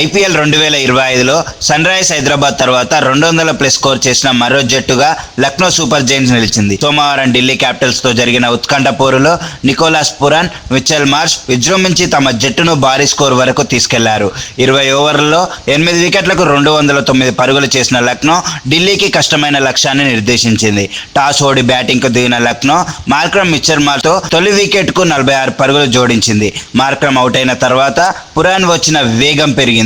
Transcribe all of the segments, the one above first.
IPL రెండు వేల ఇరవై ఐదులో సన్ రైజ్ హైదరాబాద్ తర్వాత రెండు వందల ప్లస్ స్కోర్ చేసిన మరో జట్టుగా లక్నో సూపర్ జైన్స్ నిలిచింది. సోమవారం ఢిల్లీ క్యాపిటల్స్తో జరిగిన ఉత్కంఠ పోరులో నికోలాస్ పురాన్ మిచెల్ మార్ష్ విజృంభించి తమ జట్టును భారీ స్కోర్ వరకు తీసుకెళ్ళారు. ఇరవై ఓవర్లలో ఎనిమిది వికెట్లకు రెండు వందల తొమ్మిది పరుగులు చేసిన లక్నో ఢిల్లీకి కష్టమైన లక్ష్యాన్ని నిర్దేశించింది. టాస్ ఓడి బ్యాటింగ్కు దిగిన లక్నో మార్క్రమ్ మిచ్చర్ మార్తో తొలి వికెట్కు నలభై ఆరు పరుగులు జోడించింది. మార్క్రమ్ అవుట్ అయిన తర్వాత పురాన్ వచ్చిన వేగం పెరిగింది.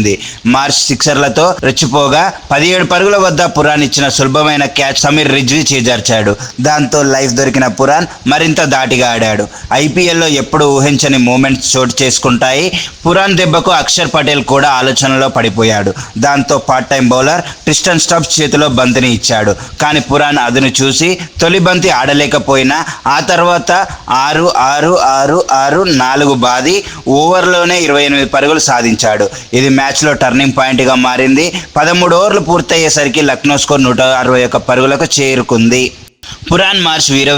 మార్చ్ సిక్సర్లతో రెచ్చిపోగా పదిహేడు పరుగుల వద్ద పురాన్ ఇచ్చిన సులభమైన క్యాచ్ సమీర్ రిజ్వీ చేజార్చాడు. దాంతో లైఫ్ దొరికిన పురాన్ మరింత దాటిగా ఆడాడు. ఐపీఎల్లో ఎప్పుడు ఊహించని మూమెంట్స్ చోటు చేసుకుంటాయి. పురాన్ దెబ్బకు అక్షర్ పటేల్ కూడా ఆలోచనలో పడిపోయాడు. దాంతో part time bowler Tristan Stubbs చేతిలో బంతిని ఇచ్చాడు. కానీ పురాన్ అదును చూసి తొలి బంతి ఆడలేకపోయినా ఆ తర్వాత ఆరు ఆరు ఆరు ఆరు నాలుగు బాది ఓవర్లోనే ఇరవై ఎనిమిది పరుగులు సాధించాడు. ఇది మ్యాచ్లో టర్నింగ్ పాయింట్గా మారింది. పదమూడు ఓవర్లు పూర్తయ్యేసరికి లక్నో స్కోర్ నూట అరవై ఒక్క పరుగులకు చేరుకుంది. పురాన్ మార్చ్ వీర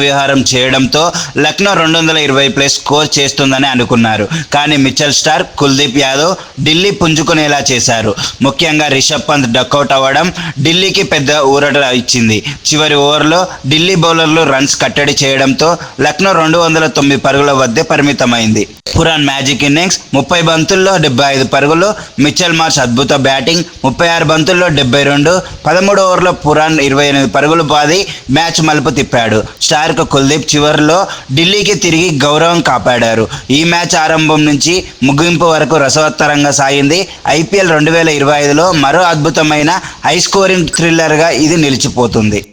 చేయడంతో లక్నో రెండు వందల ఇరవై ప్లస్ స్కోర్ చేస్తుందని అనుకున్నారు. కానీ మిచ్చల్ స్టార్ కుల్దీప్ యాదవ్ ఢిల్లీ పుంజుకునేలా చేశారు. ముఖ్యంగా రిషబ్ పంత్ డక్అవుట్ అవ్వడం ఢిల్లీకి పెద్ద ఊరట ఇచ్చింది. చివరి ఓవర్లో ఢిల్లీ బౌలర్లు రన్స్ కట్టడి చేయడంతో లక్నో రెండు వందల తొమ్మిది పరుగుల వద్దే పరిమితమైంది. పురాన్ మ్యాజిక్ ఇన్నింగ్స్ ముప్పై బంతుల్లో డెబ్బై ఐదు పరుగులు మిచెల్ మార్చ్ అద్భుత బ్యాటింగ్ ముప్పై ఆరు బంతుల్లో డెబ్బై రెండు పదమూడు ఓవర్లో పురాన్ ఇరవై ఎనిమిది పరుగులు పాది మ్యాచ్ మలుపు తిప్పాడు. స్టార్క్ కుల్దీప్ చివరిలో ఢిల్లీకి తిరిగి గౌరవం కాపాడారు. ఈ మ్యాచ్ ఆరంభం నుంచి ముగింపు వరకు రసవత్తరంగా సాగింది. ఐపీఎల్ రెండు వేల ఇరవై ఐదులో మరో అద్భుతమైన హై స్కోరింగ్ థ్రిల్లర్గా ఇది నిలిచిపోతుంది.